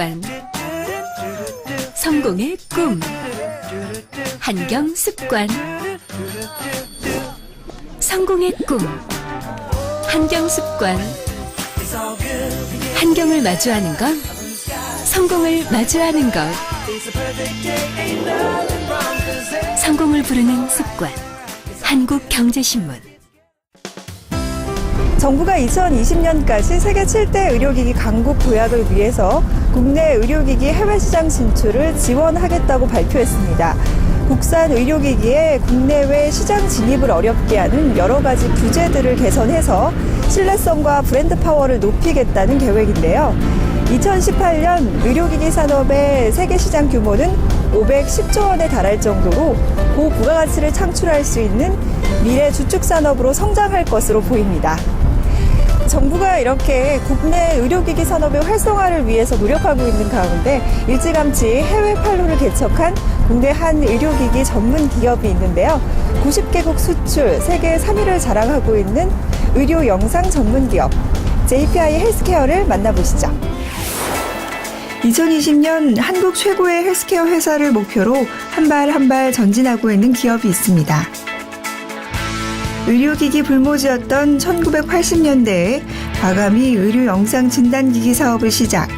습관 성공의 꿈. 한경 습관. 성공의 꿈. 한경 습관. 한경을 마주하는 것. 성공을 마주하는 것. 성공을 부르는 습관. 한국경제신문 정부가 2020년까지 세계 7대 의료기기 강국 도약을 위해서 국내 의료기기 해외 시장 진출을 지원하겠다고 발표했습니다. 국산 의료기기의 국내외 시장 진입을 어렵게 하는 여러 가지 규제들을 개선해서 신뢰성과 브랜드 파워를 높이겠다는 계획인데요. 2018년 의료기기 산업의 세계 시장 규모는 510조 원에 달할 정도로 고부가가치를 창출할 수 있는 미래 주축 산업으로 성장할 것으로 보입니다. 정부가 이렇게 국내 의료기기 산업의 활성화를 위해서 노력하고 있는 가운데 일찌감치 해외 판로를 개척한 국내 한 의료기기 전문 기업이 있는데요. 90개국 수출 세계 3위를 자랑하고 있는 의료 영상 전문 기업 JPI 헬스케어를 만나보시죠. 2020년 한국 최고의 헬스케어 회사를 목표로 한 발 한 발 전진하고 있는 기업이 있습니다. 의료기기 불모지였던 1980년대에 과감히 의료 영상 진단기기 사업을 시작.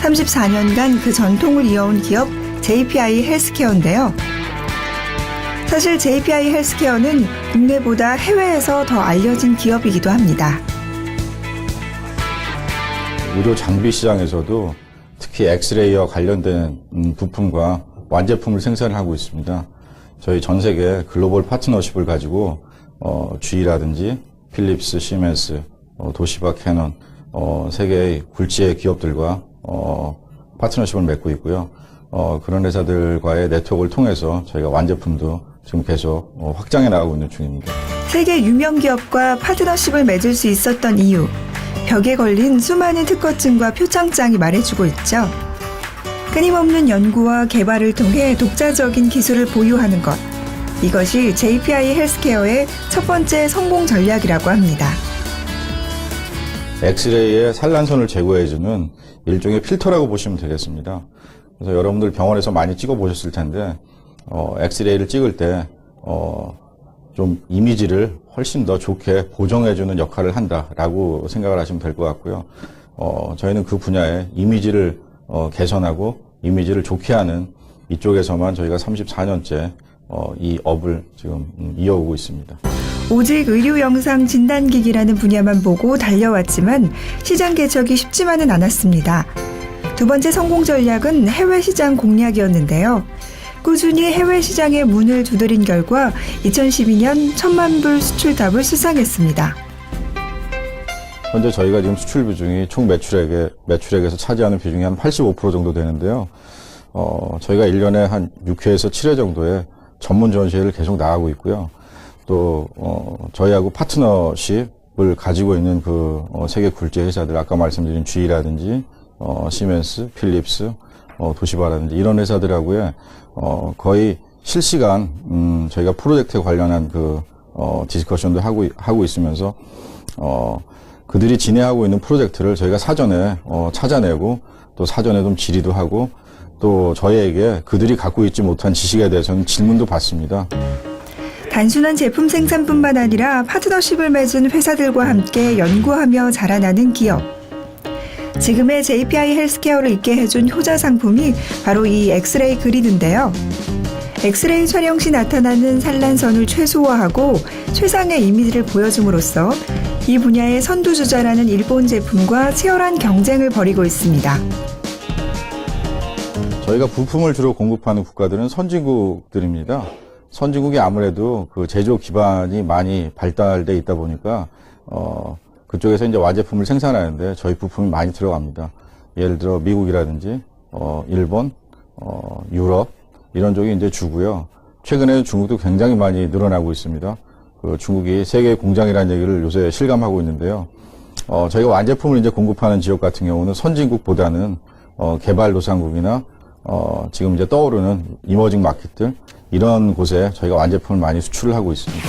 34년간 그 전통을 이어온 기업 JPI 헬스케어인데요. 사실 JPI 헬스케어는 국내보다 해외에서 더 알려진 기업이기도 합니다. 의료 장비 시장에서도 특히 엑스레이와 관련된 음, 부품과 완제품을 생산을 하고 있습니다. 저희 전 세계 글로벌 파트너십을 가지고 어, GE라든지 필립스, 시멘스, 어, 도시바, 캐논 어, 세계의 굴지의 기업들과 어, 파트너십을 맺고 있고요. 어, 그런 회사들과의 네트워크를 통해서 저희가 완제품도 지금 계속 어, 확장해 나가고 있는 중입니다. 세계 유명 기업과 파트너십을 맺을 수 있었던 이유. 벽에 걸린 수많은 특허증과 표창장이 말해주고 있죠. 끊임없는 연구와 개발을 통해 독자적인 기술을 보유하는 것. 이것이 JPI 헬스케어의 첫 번째 성공 전략이라고 합니다. 엑스레이의 산란선을 제거해주는 일종의 필터라고 보시면 되겠습니다. 그래서 여러분들 병원에서 많이 찍어 보셨을 텐데, 어, 엑스레이를 찍을 때, 어, 좀 이미지를 훨씬 더 좋게 보정해주는 역할을 한다라고 생각을 하시면 될 것 같고요. 어, 저희는 그 분야에 이미지를 어, 개선하고 이미지를 좋게 하는 이쪽에서만 저희가 34년째 어, 이 업을 지금 음, 이어오고 있습니다. 오직 의료 영상 진단기기라는 분야만 보고 달려왔지만 시장 개척이 쉽지만은 않았습니다. 두 번째 성공 전략은 해외 시장 공략이었는데요. 꾸준히 해외 시장에 문을 두드린 결과 2012년 천만 불 수출답을 수상했습니다. 현재 저희가 지금 수출 비중이 총 매출액의 매출액에서 차지하는 비중이 한 85% 정도 되는데요. 어, 저희가 1년에 한 6회에서 7회 정도의 전문 전시회를 계속 나가고 있고요. 또 어, 저희하고 파트너십을 가지고 있는 그 어, 세계 굴지 회사들 아까 말씀드린 GE라든지 어, 시멘스, 필립스, 어, 도시바라든지 이런 회사들하고의 어, 거의 실시간 음, 저희가 프로젝트에 관련한 그 어, 디스커션도 하고 하고 있으면서 어, 그들이 진행하고 있는 프로젝트를 저희가 사전에 어, 찾아내고 또 사전에 좀 질의도 하고 또 저희에게 그들이 갖고 있지 못한 지식에 대해서는 질문도 받습니다. 단순한 제품 생산뿐만 아니라 파트너십을 맺은 회사들과 함께 연구하며 자라나는 기업. 지금의 JPI 헬스케어를 있게 해준 효자 상품이 바로 이 엑스레이 그리드인데요. 엑스레이 촬영 시 나타나는 산란선을 최소화하고 최상의 이미지를 보여줌으로써 이 분야의 선두주자라는 일본 제품과 치열한 경쟁을 벌이고 있습니다. 저희가 부품을 주로 공급하는 국가들은 선진국들입니다. 선진국이 아무래도 그 제조 기반이 많이 발달돼 있다 보니까 어 그쪽에서 이제 와제품을 생산하는데 저희 부품이 많이 들어갑니다. 예를 들어 미국이라든지 어 일본, 어 유럽 이런 쪽이 이제 주고요. 최근에 중국도 굉장히 많이 늘어나고 있습니다. 그 중국이 세계 공장이라는 얘기를 요새 실감하고 있는데요. 어 저희가 완제품을 이제 공급하는 지역 같은 경우는 선진국보다는 어 개발도상국이나 어, 지금 이제 떠오르는 이머징 마켓들 이런 곳에 저희가 완제품을 많이 수출을 하고 있습니다.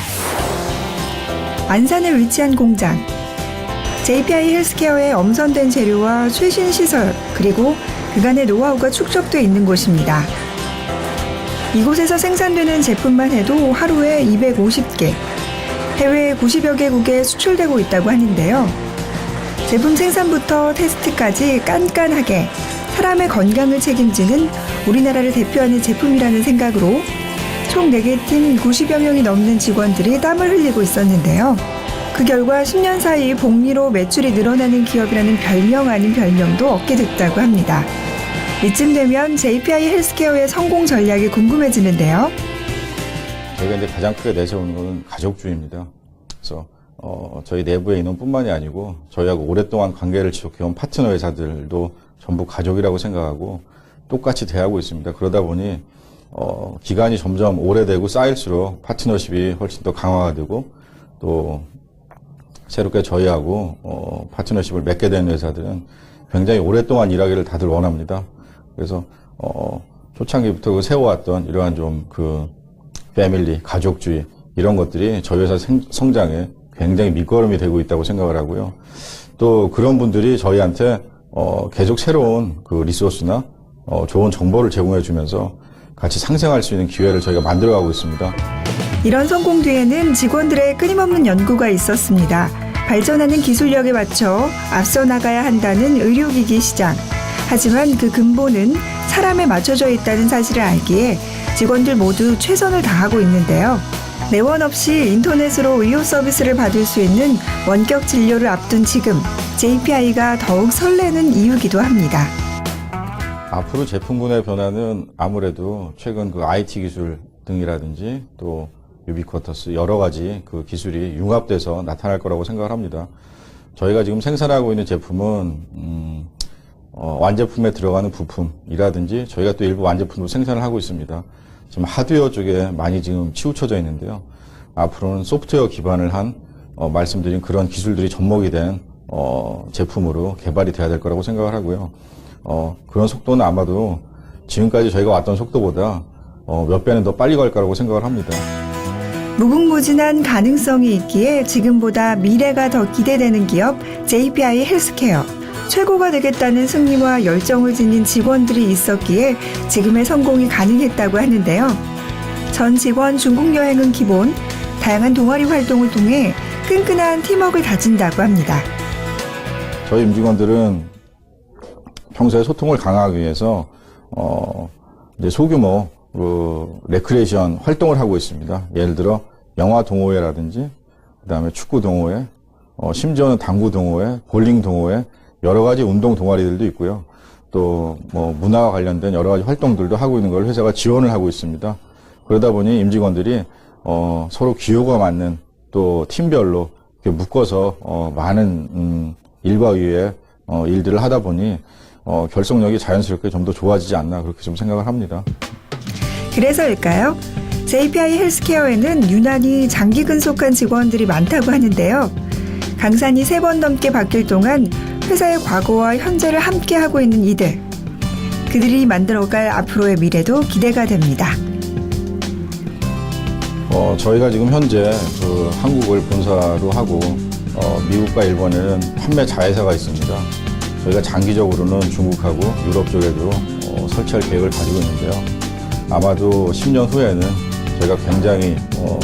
안산에 위치한 공장. JPI 헬스케어의 엄선된 재료와 최신 시설, 그리고 그간의 노하우가 축적돼 있는 곳입니다. 이곳에서 생산되는 제품만 해도 하루에 250개, 해외 90여 개국에 수출되고 있다고 하는데요. 제품 생산부터 테스트까지 깐깐하게 사람의 건강을 책임지는 우리나라를 대표하는 제품이라는 생각으로 총 4개 팀 90여 명이 넘는 직원들이 땀을 흘리고 있었는데요. 그 결과 10년 사이 복리로 매출이 늘어나는 기업이라는 별명 아닌 별명도 얻게 됐다고 합니다. 이쯤 되면 JPI 헬스케어의 성공 전략이 궁금해지는데요. 저희가 이제 가장 크게 내세우는 것은 가족주의입니다. 그래서 어, 저희 내부의 인원뿐만이 아니고 저희하고 오랫동안 관계를 지속해온 파트너 회사들도 전부 가족이라고 생각하고 똑같이 대하고 있습니다. 그러다 보니 어, 기간이 점점 오래되고 쌓일수록 파트너십이 훨씬 더 강화가 되고 또 새롭게 저희하고 어, 파트너십을 맺게 되는 회사들은 굉장히 오랫동안 일하기를 다들 원합니다. 그래서 어, 초창기부터 그 세워왔던 이러한 좀 그 패밀리, 가족주의 이런 것들이 저희 회사 생- 성장에 굉장히 밑거름이 되고 있다고 생각을 하고요. 또 그런 분들이 저희한테 어, 계속 새로운 그 리소스나 어, 좋은 정보를 제공해 주면서 같이 상생할 수 있는 기회를 저희가 만들어가고 있습니다. 이런 성공 뒤에는 직원들의 끊임없는 연구가 있었습니다. 발전하는 기술력에 맞춰 앞서 나가야 한다는 의료기기 시장. 하지만 그 근본은 사람에 맞춰져 있다는 사실을 알기에 직원들 모두 최선을 다하고 있는데요. 내원 없이 인터넷으로 의료 서비스를 받을 수 있는 원격 진료를 앞둔 지금 JPI가 더욱 설레는 이유기도 합니다. 앞으로 제품군의 변화는 아무래도 최근 그 IT 기술 등이라든지 또 유비쿼터스 여러 가지 그 기술이 융합돼서 나타날 거라고 생각을 합니다. 저희가 지금 생산하고 있는 제품은 음, 어, 완제품에 들어가는 부품이라든지 저희가 또 일부 완제품도 생산을 하고 있습니다. 지금 하드웨어 쪽에 많이 지금 치우쳐져 있는데요. 앞으로는 소프트웨어 기반을 한 어, 말씀드린 그런 기술들이 접목이 된 어, 제품으로 개발이 돼야 될 거라고 생각을 하고요. 어, 그런 속도는 아마도 지금까지 저희가 왔던 속도보다 어, 몇 배는 더 빨리 갈 거라고 생각을 합니다. 무궁무진한 가능성이 있기에 지금보다 미래가 더 기대되는 기업 JPI 헬스케어. 최고가 되겠다는 승리와 열정을 지닌 직원들이 있었기에 지금의 성공이 가능했다고 하는데요. 전 직원 중국 여행은 기본, 다양한 동아리 활동을 통해 끈끈한 팀워크를 다진다고 합니다. 저희 임직원들은 평소에 소통을 강화하기 위해서 어, 이제 소규모 그 레크레이션 활동을 하고 있습니다. 예를 들어 영화 동호회라든지 그다음에 축구 동호회, 어, 심지어는 당구 동호회, 볼링 동호회 여러 가지 운동 동아리들도 있고요. 또 뭐 문화와 관련된 여러 가지 활동들도 하고 있는 걸 회사가 지원을 하고 있습니다. 그러다 보니 임직원들이 어, 서로 기호가 맞는 또 팀별로 묶어서 어, 많은 음, 일과 위에 어, 일들을 하다 보니 어, 결속력이 자연스럽게 좀 더 좋아지지 않나 그렇게 좀 생각을 합니다. 그래서일까요? JPI 헬스케어에는 유난히 장기 근속한 직원들이 많다고 하는데요. 강산이 세 번 넘게 바뀔 동안 회사의 과거와 현재를 함께 하고 있는 이들. 그들이 만들어갈 앞으로의 미래도 기대가 됩니다. 어, 저희가 지금 현재 그 한국을 본사로 하고 어, 미국과 일본에는 판매 자회사가 있습니다. 저희가 장기적으로는 중국하고 유럽 쪽에도 어, 설치할 계획을 가지고 있는데요. 아마도 10년 후에는 저희가 굉장히 어,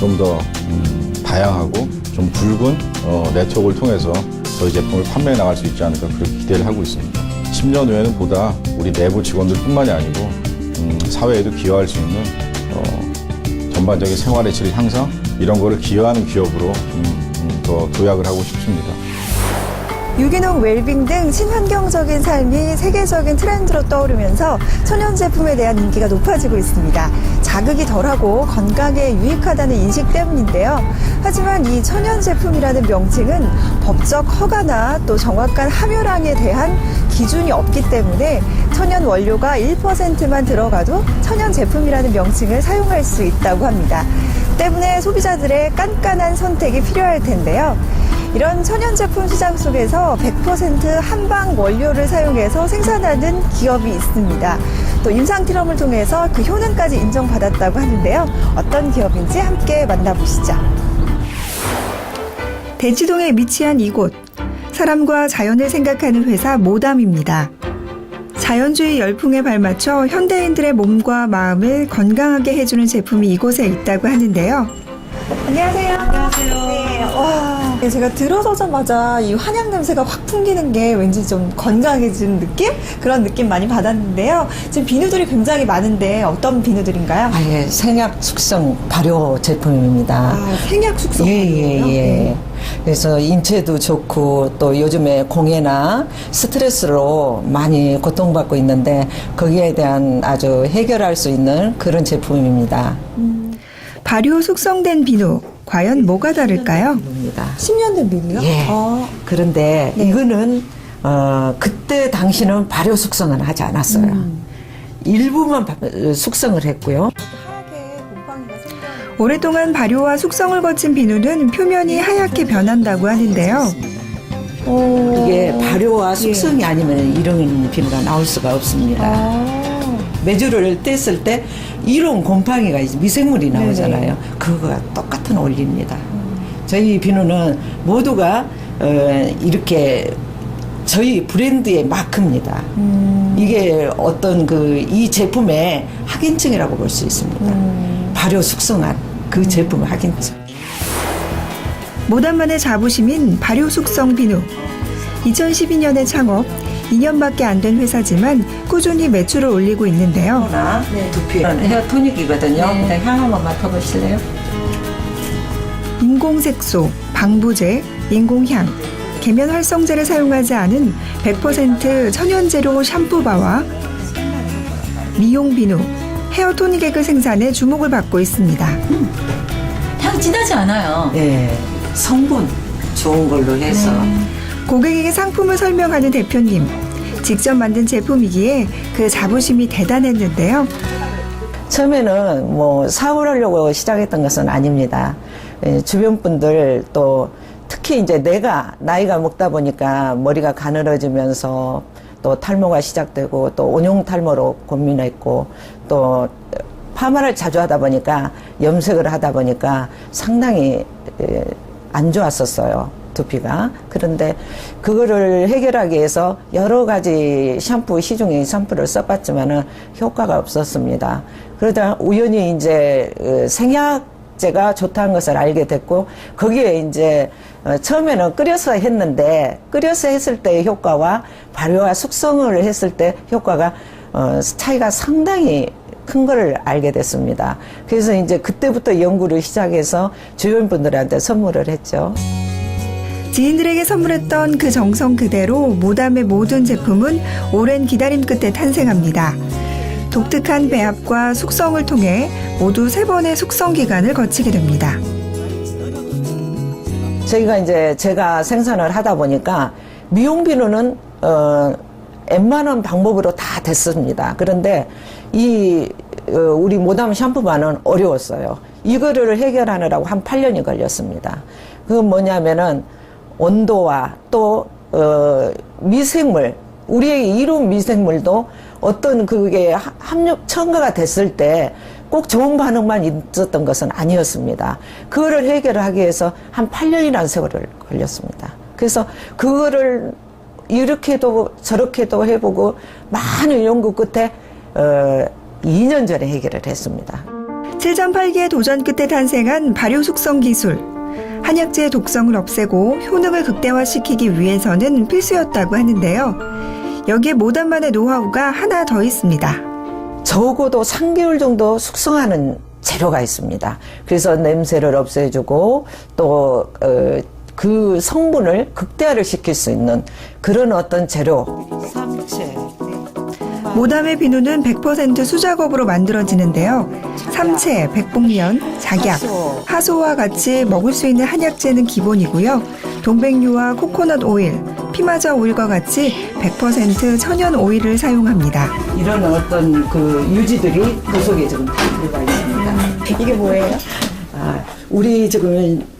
좀더 음, 다양하고 좀 굵은 어, 네트워크를 통해서 저희 제품을 판매해 나갈 수 있지 않을까 그렇게 기대를 하고 있습니다. 10년 후에는 보다 우리 내부 직원들뿐만이 아니고 음, 사회에도 기여할 수 있는 어, 전반적인 생활의 질 향상 이런 거를 기여하는 기업으로 음, 음, 더 도약을 하고 싶습니다. 유기농 웰빙 등 친환경적인 삶이 세계적인 트렌드로 떠오르면서 천연 제품에 대한 인기가 높아지고 있습니다. 자극이 덜하고 건강에 유익하다는 인식 때문인데요. 하지만 이 천연 제품이라는 명칭은 법적 허가나 또 정확한 함유량에 대한 기준이 없기 때문에 천연 원료가 1%만 들어가도 천연 제품이라는 명칭을 사용할 수 있다고 합니다. 때문에 소비자들의 깐깐한 선택이 필요할 텐데요. 이런 천연 제품 시장 속에서 100% 한방 원료를 사용해서 생산하는 기업이 있습니다. 또 임상 실험을 통해서 그 효능까지 인정받았다고 하는데요. 어떤 기업인지 함께 만나보시죠. 대치동에 위치한 이곳. 사람과 자연을 생각하는 회사 모담입니다. 자연주의 열풍에 발맞춰 현대인들의 몸과 마음을 건강하게 해주는 제품이 이곳에 있다고 하는데요. 안녕하세요. 안녕하세요. 네, 와, 네, 제가 들어서자마자 이 한약 냄새가 확 풍기는 게 왠지 좀 건강해지는 느낌? 그런 느낌 많이 받았는데요. 지금 비누들이 굉장히 많은데 어떤 비누들인가요? 아 예 생약 숙성 발효 제품입니다. 아, 생약 숙성. 예 예예. 비누예요? 네. 그래서 인체도 좋고 또 요즘에 공해나 스트레스로 많이 고통받고 있는데 거기에 대한 아주 해결할 수 있는 그런 제품입니다. 발효 숙성된 비누. 과연 뭐가 다를까요? 입니다. 10년 된 비누요? 예. 아, 그런데 네. 이거는 어 그때 당시는 발효 숙성은 하지 않았어요. 음. 일부만 바- 숙성을 했고요. 오랫동안 발효와 숙성을 거친 비누는 표면이 하얗게 변한다고 하는데요. 이게 예. 발효와 숙성이 아니면 이런 비누가 나올 수가 없습니다. 아, 메주를 뗐을 때 이런 곰팡이가 이제 미생물이 나오잖아요. 그거가 똑같은 원리입니다. 저희 비누는 모두가 어, 이렇게 저희 브랜드의 마크입니다. 이게 어떤 그 이 제품의 확인증이라고 볼 수 있습니다. 발효 숙성한 그 제품의 확인증. 모단만의 자부심인 발효 숙성 비누. 2012년에 창업, 2년밖에 안 된 회사지만 꾸준히 매출을 올리고 있는데요. 나 두피는 헤어 토닉이거든요. 그냥 향 한번 맡아보실래요? 인공색소, 방부제, 인공향, 계면 활성제를 사용하지 않은 100% 천연 재료 샴푸바와 미용 비누, 헤어 토닉액을 생산해 주목을 받고 있습니다. 향 진하지 않아요. 네, 성분 좋은 걸로 해서 고객에게 상품을 설명하는 대표님. 직접 만든 제품이기에 그 자부심이 대단했는데요. 처음에는 뭐 사고를 하려고 시작했던 것은 아닙니다. 예, 주변 분들 또 특히 이제 내가 나이가 먹다 보니까 머리가 가늘어지면서 또 탈모가 시작되고 또 온용 탈모로 고민했고 또 파마를 자주 하다 보니까 염색을 하다 보니까 상당히 예, 안 좋았었어요. 두피가. 그런데 그거를 해결하기 위해서 여러 가지 샴푸, 시중에 샴푸를 써봤지만은 효과가 없었습니다. 그러다 우연히 이제 어, 생약제가 좋다는 것을 알게 됐고 거기에 이제 어, 처음에는 끓여서 했는데 끓여서 했을 때의 효과와 발효와 숙성을 했을 때 효과가 어, 차이가 상당히 큰 거를 알게 됐습니다. 그래서 이제 그때부터 연구를 시작해서 주변 분들한테 선물을 했죠. 지인들에게 선물했던 그 정성 그대로 모담의 모든 제품은 오랜 기다림 끝에 탄생합니다. 독특한 배합과 숙성을 통해 모두 세 번의 숙성 기간을 거치게 됩니다. 저희가 이제 제가 생산을 하다 보니까 미용 비누는 어 웬만한 방법으로 다 됐습니다. 그런데 이 어, 우리 모담 샴푸만은 어려웠어요. 이거를 해결하느라고 한 8년이 걸렸습니다. 그건 뭐냐면은 온도와 또 어, 미생물 우리의 이로운 미생물도 어떤 그게 하- 함유 첨가가 됐을 때 꼭 좋은 반응만 있었던 것은 아니었습니다. 그거를 해결하기 위해서 한 8년이라는 세월을 걸렸습니다. 그래서 그거를 이렇게도 저렇게도 해보고 많은 연구 끝에 어, 2년 전에 해결을 했습니다. 7.8기의 도전 끝에 탄생한 발효 숙성 기술. 한약재의 독성을 없애고 효능을 극대화시키기 위해서는 필수였다고 하는데요. 여기에 모담만의 노하우가 하나 더 있습니다. 적어도 3개월 정도 숙성하는 재료가 있습니다. 그래서 냄새를 없애주고 또 어, 그 성분을 극대화를 시킬 수 있는 그런 어떤 재료. 삼채. 모담의 비누는 100% 수작업으로 만들어지는데요. 삼채, 백봉면, 작약, 하소. 하소와 같이 먹을 수 있는 한약재는 기본이고요. 동백류와 코코넛 오일, 피마자 오일과 같이 100% 천연 오일을 사용합니다. 이런 어떤 그 유지들이 그 속에 지금 다 들어가 있습니다. 이게 뭐예요? 아, 우리 지금 시-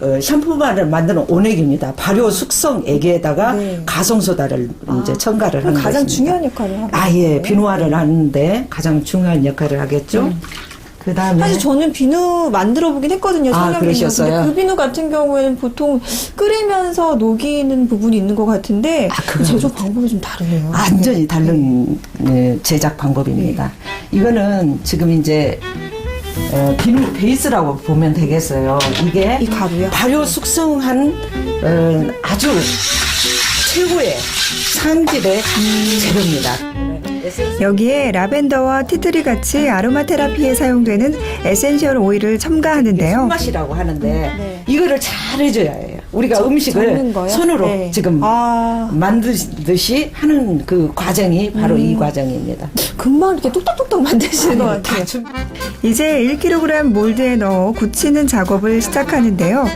어, 샴푸바를 만드는 온액입니다. 발효 숙성 액에다가 네. 가성소다를 이제 첨가를 하는 가장 것입니다. 중요한 역할을 하고 아, 예. 비누화를 하는데 가장 중요한 역할을 하겠죠. 그다음에 사실 저는 비누 만들어 보긴 했거든요. 아. 그러셨어요? 그 비누 같은 경우에는 보통 끓이면서 녹이는 부분이 있는 것 같은데 아, 그건 제조 방법이 좀 다르네요. 완전히 다른 네, 제작 방법입니다. 이거는 지금 이제 어, 비누 베이스라고 보면 되겠어요. 이게 이 가루요? 발효 숙성한 어, 아주 최고의 상질의 재료입니다. 여기에 라벤더와 티트리 같이 아로마 테라피에 사용되는 에센셜 오일을 첨가하는데요. 손맛이라고 하는데 네. 이거를 잘 해줘야 해요. 우리가 음식을 적는 거요? 손으로 네. 지금 아. 만드듯이 하는 그 과정이 바로 음. 이 과정입니다. 금방 이렇게 똑똑똑똑 만드시는 것다 같아요. 준- 이제 1kg 몰드에 넣어 굳히는 작업을 시작하는데요.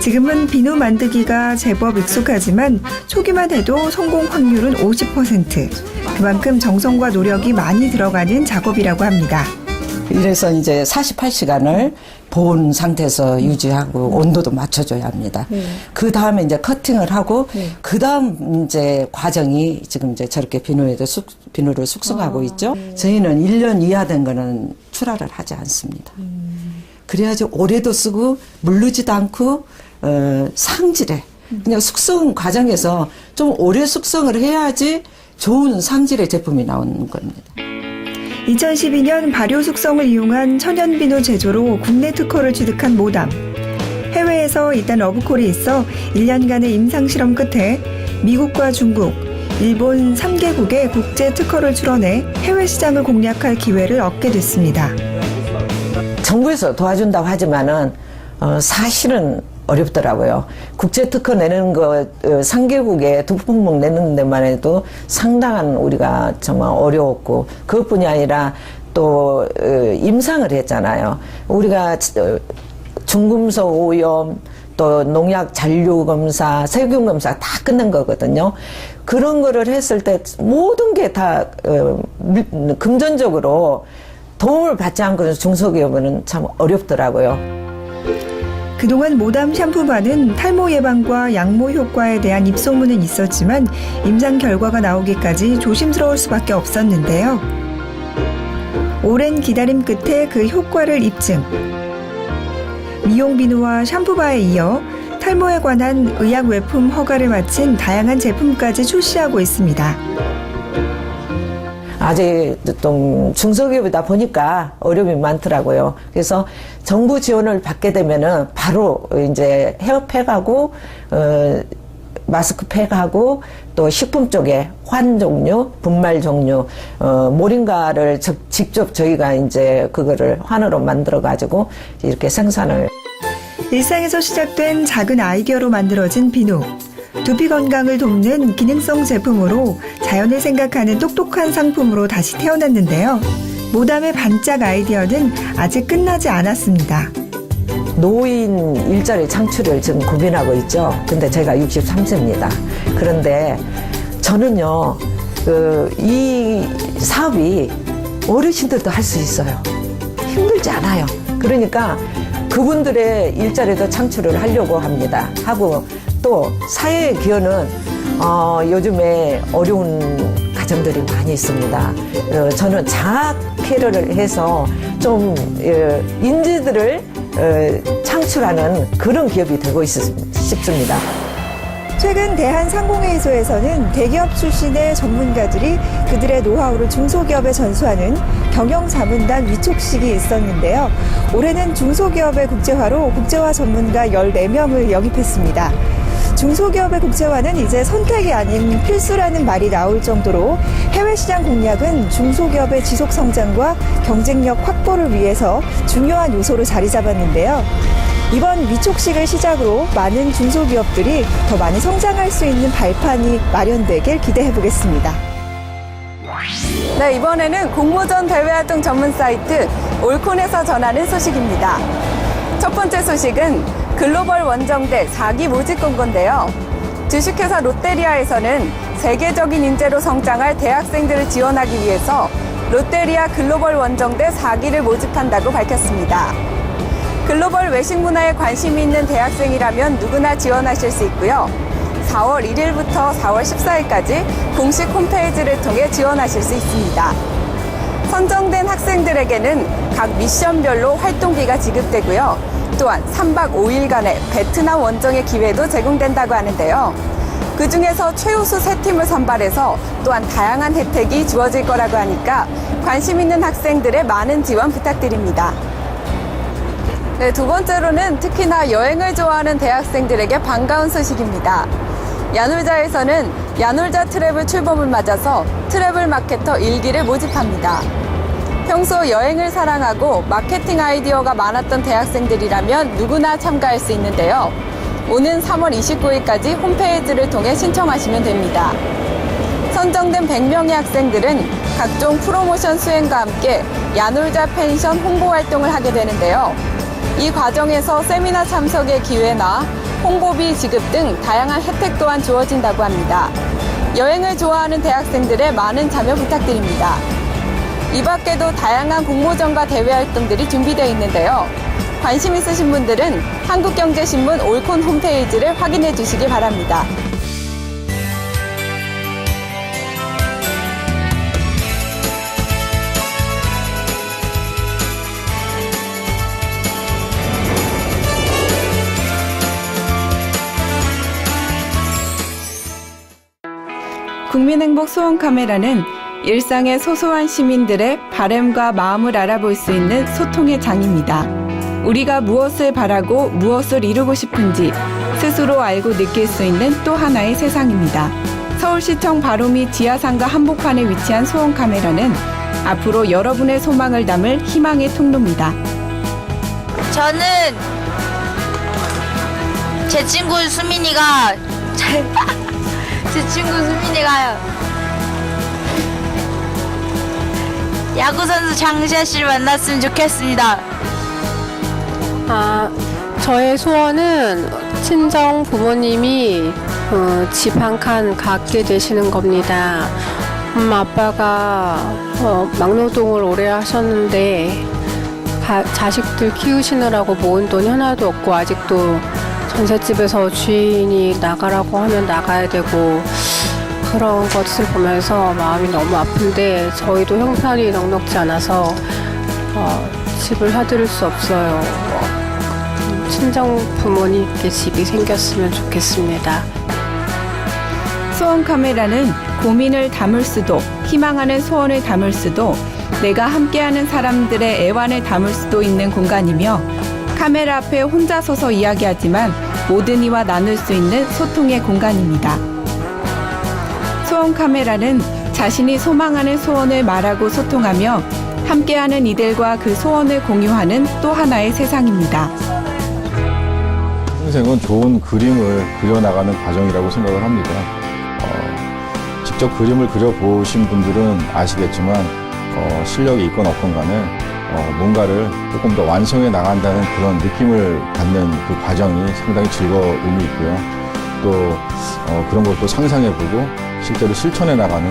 지금은 비누 만들기가 제법 익숙하지만 초기만 해도 성공 확률은 50%. 그만큼 정성과 노력이 많이 들어가는 작업이라고 합니다. 이래서 이제 48시간을 보온 상태에서 유지하고 온도도 맞춰줘야 합니다. 그 다음에 이제 커팅을 하고 그 다음 이제 과정이 지금 이제 저렇게 비누에도 숙, 비누를 숙성하고 있죠. 저희는 1년 이하 된 거는 출하를 하지 않습니다. 그래야지 오래도 쓰고 물르지도 않고 어, 상질에 그냥 숙성 과정에서 좀 오래 숙성을 해야지 좋은 상질의 제품이 나오는 겁니다. 2012년 발효 숙성을 이용한 천연 비누 제조로 국내 특허를 취득한 모담. 해외에서 일단 러브콜이 있어 1년간의 임상 실험 끝에 미국과 중국, 일본 3개국의 국제 특허를 출원해 해외 시장을 공략할 기회를 얻게 됐습니다. 정부에서 도와준다고 하지만은 어, 사실은 어렵더라고요. 국제 특허 내는 거 어, 상계국에 두 품목 내는 데만 해도 상당한 우리가 정말 어려웠고 그것뿐이 아니라 또 어, 임상을 했잖아요. 우리가 어, 중금속 오염 또 농약 잔류 검사, 세균 검사 다 끝낸 거거든요. 그런 거를 했을 때 모든 게다 어, 금전적으로 도움을 받지 않고는 중소기업은 참 어렵더라고요. 그동안 모담 샴푸바는 탈모 예방과 양모 효과에 대한 입소문은 있었지만 임상 결과가 나오기까지 조심스러울 수밖에 없었는데요. 오랜 기다림 끝에 그 효과를 입증. 미용 비누와 샴푸바에 이어 탈모에 관한 의약 외품 허가를 마친 다양한 제품까지 출시하고 있습니다. 아직 좀 중소기업이다 보니까 어려움이 많더라고요. 그래서 정부 지원을 받게 되면은 바로 이제 헤어팩하고 어, 마스크팩하고 또 식품 쪽에 환 종류, 분말 종류, 어, 모링가를 적- 직접 저희가 이제 그거를 환으로 만들어 가지고 이렇게 생산을 일상에서 시작된 작은 아이디어로 만들어진 비누. 두피 건강을 돕는 기능성 제품으로 자연을 생각하는 똑똑한 상품으로 다시 태어났는데요. 모담의 반짝 아이디어는 아직 끝나지 않았습니다. 노인 일자리 창출을 지금 고민하고 있죠. 근데 제가 63세입니다. 그런데 저는요, 그, 이 사업이 어르신들도 할 수 있어요. 힘들지 않아요. 그러니까 그분들의 일자리도 창출을 하려고 합니다. 하고 또 사회의 기여는 어, 요즘에 어려운 가정들이 많이 있습니다. 어, 저는 자학회를 해서 좀 어, 인재들을 어, 창출하는 그런 기업이 되고 있, 싶습니다. 최근 대한상공회의소에서는 대기업 출신의 전문가들이 그들의 노하우를 중소기업에 전수하는 경영자문단 위촉식이 있었는데요. 올해는 중소기업의 국제화로 국제화 전문가 14명을 영입했습니다. 중소기업의 국제화는 이제 선택이 아닌 필수라는 말이 나올 정도로 해외 시장 공략은 중소기업의 지속 성장과 경쟁력 확보를 위해서 중요한 요소로 자리 잡았는데요. 이번 위촉식을 시작으로 많은 중소기업들이 더 많이 성장할 수 있는 발판이 마련되길 기대해 보겠습니다. 네, 이번에는 공모전 대외활동 전문 사이트 올콘에서 전하는 소식입니다. 첫 번째 소식은 글로벌 원정대 4기 모집 공고인데요. 주식회사 롯데리아에서는 세계적인 인재로 성장할 대학생들을 지원하기 위해서 롯데리아 글로벌 원정대 4기를 모집한다고 밝혔습니다. 글로벌 외식 문화에 관심이 있는 대학생이라면 누구나 지원하실 수 있고요. 4월 1일부터 4월 14일까지 공식 홈페이지를 통해 지원하실 수 있습니다. 선정된 학생들에게는 각 미션별로 활동비가 지급되고요. 또한 3박 5일간의 베트남 원정의 기회도 제공된다고 하는데요. 그 중에서 최우수 세 팀을 선발해서 또한 다양한 혜택이 주어질 거라고 하니까 관심 있는 학생들의 많은 지원 부탁드립니다. 네, 두 번째로는 특히나 여행을 좋아하는 대학생들에게 반가운 소식입니다. 야놀자에서는 야놀자 트래블 출범을 맞아서 트래블 마케터 일기를 모집합니다. 평소 여행을 사랑하고 마케팅 아이디어가 많았던 대학생들이라면 누구나 참가할 수 있는데요. 오는 3월 29일까지 홈페이지를 통해 신청하시면 됩니다. 선정된 100명의 학생들은 각종 프로모션 수행과 함께 야놀자 펜션 홍보 활동을 하게 되는데요. 이 과정에서 세미나 참석의 기회나 홍보비 지급 등 다양한 혜택 또한 주어진다고 합니다. 여행을 좋아하는 대학생들의 많은 참여 부탁드립니다. 이 밖에도 다양한 공모전과 대회 활동들이 준비되어 있는데요. 관심 있으신 분들은 한국경제신문 올콘 홈페이지를 확인해 주시기 바랍니다. 국민행복 소원 카메라는 일상의 소소한 시민들의 바램과 마음을 알아볼 수 있는 소통의 장입니다. 우리가 무엇을 바라고 무엇을 이루고 싶은지 스스로 알고 느낄 수 있는 또 하나의 세상입니다. 서울시청 바로미 지하상가 한복판에 위치한 소원 카메라는 앞으로 여러분의 소망을 담을 희망의 통로입니다. 저는 제 친구 수민이가 제, 제 친구 수민이가 야구 선수 장시아 씨를 만났으면 좋겠습니다. 아, 저의 소원은 친정 부모님이 어, 집한 칸 갖게 되시는 겁니다. 엄마 아빠가 어, 막노동을 오래 하셨는데 가- 자식들 키우시느라고 모은 돈이 하나도 없고 아직도 전셋집에서 주인이 나가라고 하면 나가야 되고 그런 것을 보면서 마음이 너무 아픈데 저희도 형편이 넉넉지 않아서 어, 집을 사드릴 수 없어요. 어, 친정 부모님께 집이 생겼으면 좋겠습니다. 소원 카메라는 고민을 담을 수도 희망하는 소원을 담을 수도 내가 함께하는 사람들의 애환을 담을 수도 있는 공간이며 카메라 앞에 혼자 서서 이야기하지만 모든 이와 나눌 수 있는 소통의 공간입니다. 소원 카메라는 자신이 소망하는 소원을 말하고 소통하며 함께하는 이들과 그 소원을 공유하는 또 하나의 세상입니다. 인생은 좋은 그림을 그려나가는 과정이라고 생각을 합니다. 어, 직접 그림을 그려보신 분들은 아시겠지만 어, 실력이 있건 없건 간에 어, 뭔가를 조금 더 완성해 나간다는 그런 느낌을 받는 그 과정이 상당히 즐거움이 있고요. 또 어, 그런 것도 상상해보고 실제로 실천해 나가는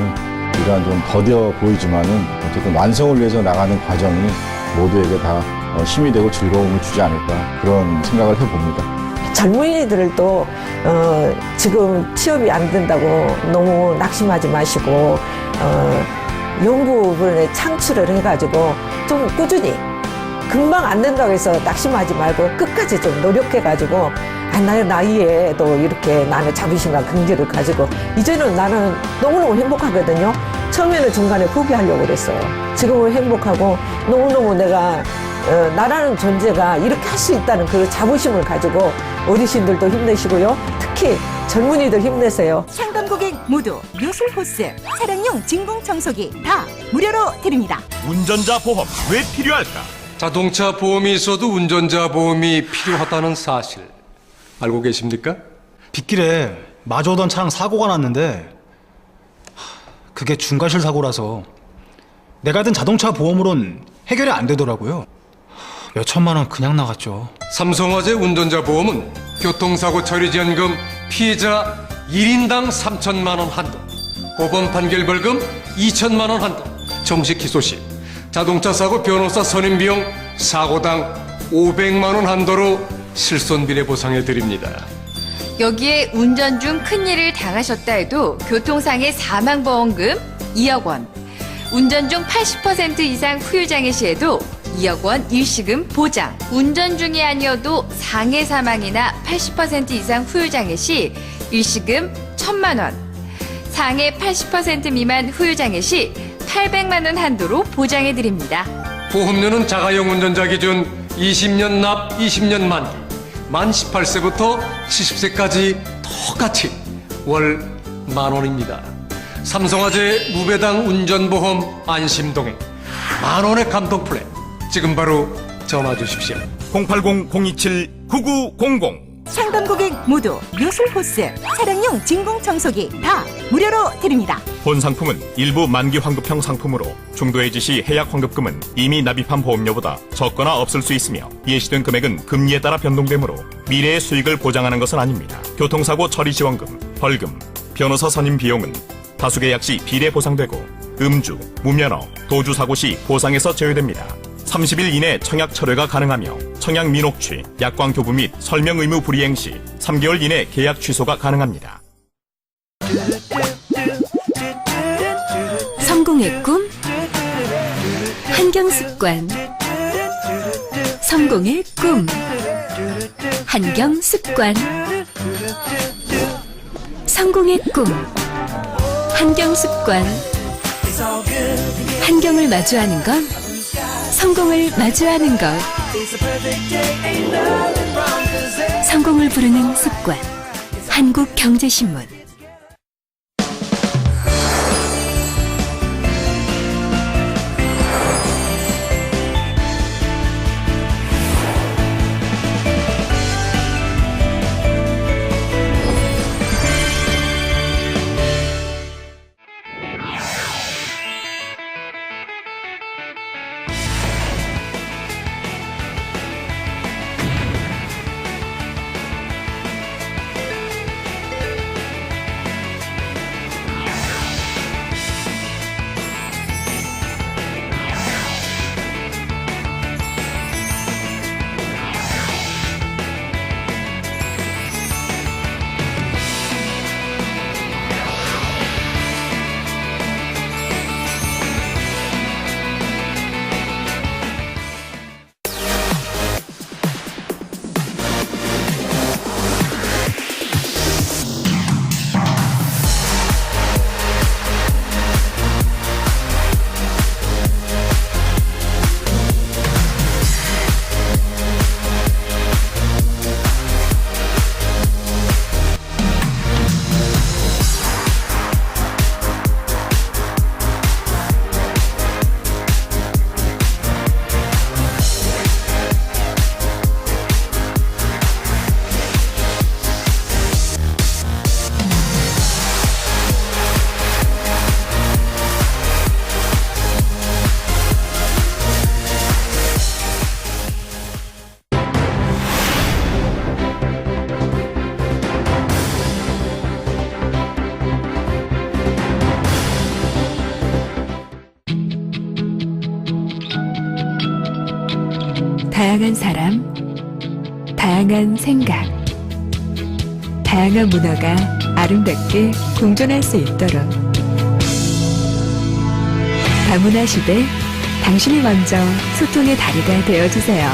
이러한 좀 더뎌 보이지만은 어쨌든 완성을 위해서 나가는 과정이 모두에게 다 어, 힘이 되고 즐거움을 주지 않을까 그런 생각을 해봅니다. 젊은이들도 어, 지금 취업이 안 된다고 너무 낙심하지 마시고 어, 연구를 창출을 해가지고 좀 꾸준히 금방 안 된다고 해서 낙심하지 말고 끝까지 좀 노력해가지고 아, 나의 나이에도 이렇게 나는 자부심과 긍지를 가지고 이제는 나는 너무너무 행복하거든요. 처음에는 중간에 포기하려고 그랬어요. 지금은 행복하고 너무너무 내가 어, 나라는 존재가 이렇게 할 수 있다는 그 자부심을 가지고 어르신들도 힘내시고요. 특히 젊은이들 힘내세요. 상담 고객 모두 요술 호스 차량용 진공 청소기 다 무료로 드립니다. 운전자 보험 왜 필요할까? 자동차 보험이 있어도 운전자 보험이 필요하다는 사실 알고 계십니까? 빗길에 마주 오던 차랑 사고가 났는데 하, 그게 중과실 사고라서 내가 든 자동차 보험으론 해결이 안 되더라고요. 몇 천만 원 그냥 나갔죠. 삼성화재 운전자 보험은 교통사고 처리 지원금 피해자 1인당 3천만 원 한도, 법원 판결 벌금 2천만 원 한도, 정식 기소 시 자동차 사고 변호사 선임 비용 사고당 500만 원 한도로 실손비례 보상해 드립니다. 여기에 운전 중 큰일을 당하셨다 해도 교통상해 사망보험금 2억 원, 운전 중 80% 이상 후유장애 시에도 2억 원 일시금 보장. 운전 중이 아니어도 상해 사망이나 80% 이상 후유장애 시 일시금 1천만 원. 상해 80% 미만 후유장애 시 800만 원 한도로 보장해 드립니다. 보험료는 자가용 운전자 기준 20년 납 20년 만기, 만 18세부터 70세까지 똑같이 월 만원입니다. 삼성화재 무배당 운전보험 안심동행 만원의 감동 플랜 지금 바로 전화 주십시오. 080-027-9900 상담 고객 모두 요술 호스 차량용 진공 청소기 다 무료로 드립니다. 본 상품은 일부 만기 환급형 상품으로 중도해지 시 해약 환급금은 이미 납입한 보험료보다 적거나 없을 수 있으며 예시된 금액은 금리에 따라 변동되므로 미래의 수익을 보장하는 것은 아닙니다. 교통사고 처리 지원금, 벌금, 변호사 선임 비용은 다수 계약 시 비례 보상되고 음주, 무면허, 도주 사고 시 보상에서 제외됩니다. 30일 이내 청약 철회가 가능하며 청약 민혹취, 약관 교부 및 설명 의무 불이행 시 3개월 이내 계약 취소가 가능합니다. 성공의 꿈 한경습관. 성공의 꿈 한경습관. 성공의 꿈 한경습관. 한경을 마주하는 건 성공을 마주하는 것 성공을 부르는 습관. 한국경제신문 다양한 사람, 다양한 생각, 다양한 문화가 아름답게 공존할 수 있도록 다문화 시대 당신이 먼저 소통의 다리가 되어주세요.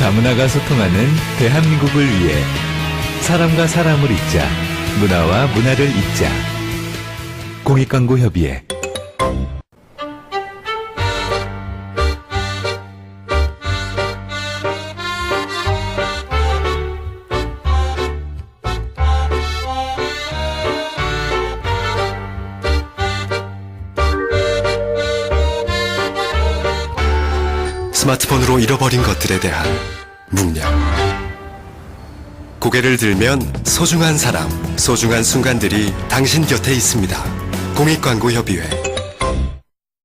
다문화가 소통하는 대한민국을 위해 사람과 사람을 잇자 문화와 문화를 잇자 공익광고협의회 스마트폰으로 잃어버린 것들에 대한 묵념. 고개를 들면 소중한 사람, 소중한 순간들이 당신 곁에 있습니다. 공익광고협의회